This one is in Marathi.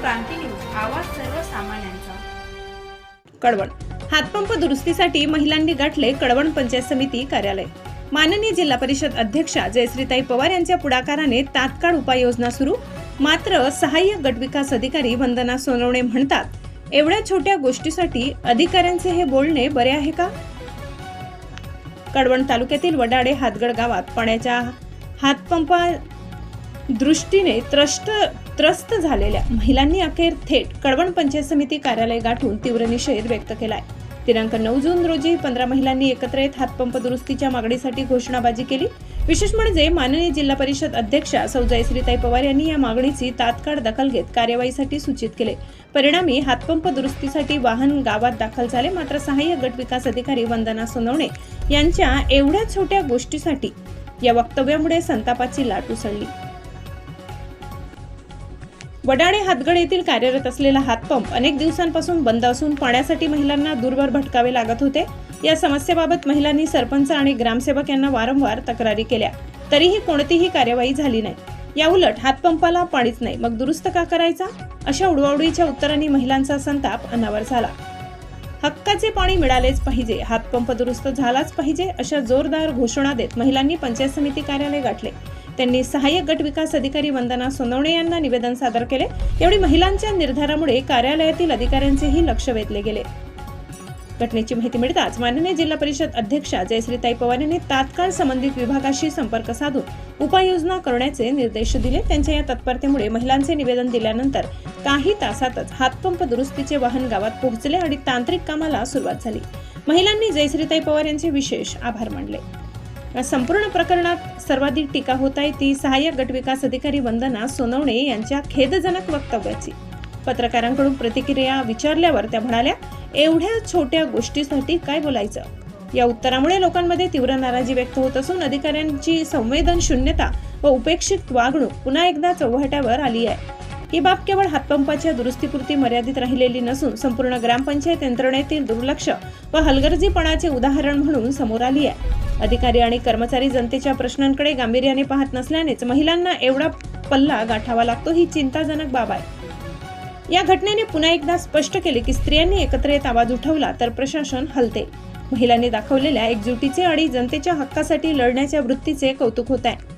क्रांती न्यूज आवाज सर्वसामान्यांचा. हातपंप दुरुस्तीसाठी महिलांनी गाठले कडवण पंचायत समिती कार्यालय. माननीय जिल्हा परिषद अध्यक्षा जयश्रीताई पवार यांच्या पुढाकाराने तात्काळ उपाययोजना सुरू. मात्र सहाय्यक गटविकास अधिकारी वंदना सोनवणे म्हणतात एवढ्या छोट्या गोष्टीसाठी अधिकाऱ्यांचे हे बोलणे बरे आहे का? कडवण तालुक्यातील वडाडे हातगड गावात पाण्याच्या हातपंपा दृष्टीने त्रष्ट त्रस्त झालेल्या महिलांनी अखेर थेट कळवण पंचायत समिती कार्यालय गाठून तीव्र निषेध व्यक्त केलाय. दिनांक नऊ जून रोजी पंधरा महिलांनी एकत्र येत हातपंप दुरुस्तीच्या मागणीसाठी घोषणाबाजी केली. विशेष म्हणजे माननीय जिल्हा परिषद अध्यक्षा सौजाई श्रीताई पवार यांनी या मागणीची तात्काळ दखल घेत कार्यवाहीसाठी सूचित केले. परिणामी हातपंप दुरुस्तीसाठी वाहन गावात दाखल झाले. मात्र सहाय्यक गट विकास अधिकारी वंदना सोनवणे यांच्या एवढ्या छोट्या गोष्टीसाठी या वक्तव्यामुळे संतापाची लाट उसळली. वडाळे हातगड येथील कार्यरत असलेला हातपंप अनेक दिवसांपासून बंद असून पाण्यासाठी महिलांना दूरवर भटकावे लागत होते. या समस्येबाबत महिलांनी सरपंच आणि ग्रामसेवक यांना वारंवार तक्रारी केल्या. तरीही कोणतीही कार्यवाही झाली नाही. याउलट हातपंपाला पाणीच नाही. मग दुरुस्त का करायचा? अशा उडवाउडीच्या उत्तरांनी महिलांचा संताप अनावर झाला. हक्काचे पाणी मिळालेच पाहिजे. हातपंप दुरुस्त झालाच पाहिजे अशा जोरदार घोषणा देत महिलांनी पंचायत समिती कार्यालय गाठले. त्यांनी सहाय्यक गट विकास अधिकारी वंदना सोनवणे यांना निवेदन सादर केले. यावेळी महिलांच्या निर्धारामुळे कार्यालयातील अधिकाऱ्यांचेही लक्ष वेधले गेले. घटनेची माहिती मिळताच माननीय जिल्हा परिषद अध्यक्षा जयश्रीताई पवार यांनी तात्काळ संबंधित विभागाशी संपर्क साधून उपाययोजना करण्याचे निर्देश दिले. त्यांच्या या तत्परतेमुळे महिलांचे निवेदन दिल्यानंतर काही तासातच हातपंप दुरुस्तीचे वाहन गावात पोहोचले आणि तांत्रिक कामाला सुरुवात झाली. महिलांनी जयश्रीताई पवार यांचे विशेष आभार मानले. या संपूर्ण प्रकरणात सर्वाधिक टीका होत आहे ती सहाय्यक गटविकास अधिकारी वंदना सोनवणे यांच्या खेदजनक वक्तव्याची. पत्रकारांकडून प्रतिक्रिया विचारल्यावर त्या म्हणाल्या एवढ्या छोट्या गोष्टीसाठी काय बोलायचं? या उत्तरामुळे लोकांमध्ये तीव्र नाराजी व्यक्त होत असून अधिकाऱ्यांची संवेदन शून्यता व उपेक्षित वागणूक पुन्हा एकदा चौघाट्यावर आली आहे. ही बाब केवळ हातपंपाच्या दुरुस्तीपुरती मर्यादित राहिलेली नसून संपूर्ण ग्रामपंचायत यंत्रणेतील दुर्लक्ष व हलगर्जीपणाचे उदाहरण म्हणून समोर आली आहे. अधिकारी आणि कर्मचारी जनतेच्या प्रश्नांकडे गांभीर्याने पाहत नसल्यानेच महिलांना एवढा पल्ला गाठावा लागतो ही चिंताजनक बाब आहे. या घटनेने पुन्हा एकदा स्पष्ट केले की स्त्रियांनी एकत्र येत आवाज उठवला तर प्रशासन हलते. महिलांनी दाखवलेल्या एकजुटीचे आणि जनतेच्या हक्कासाठी लढण्याच्या वृत्तीचे कौतुक होत आहे.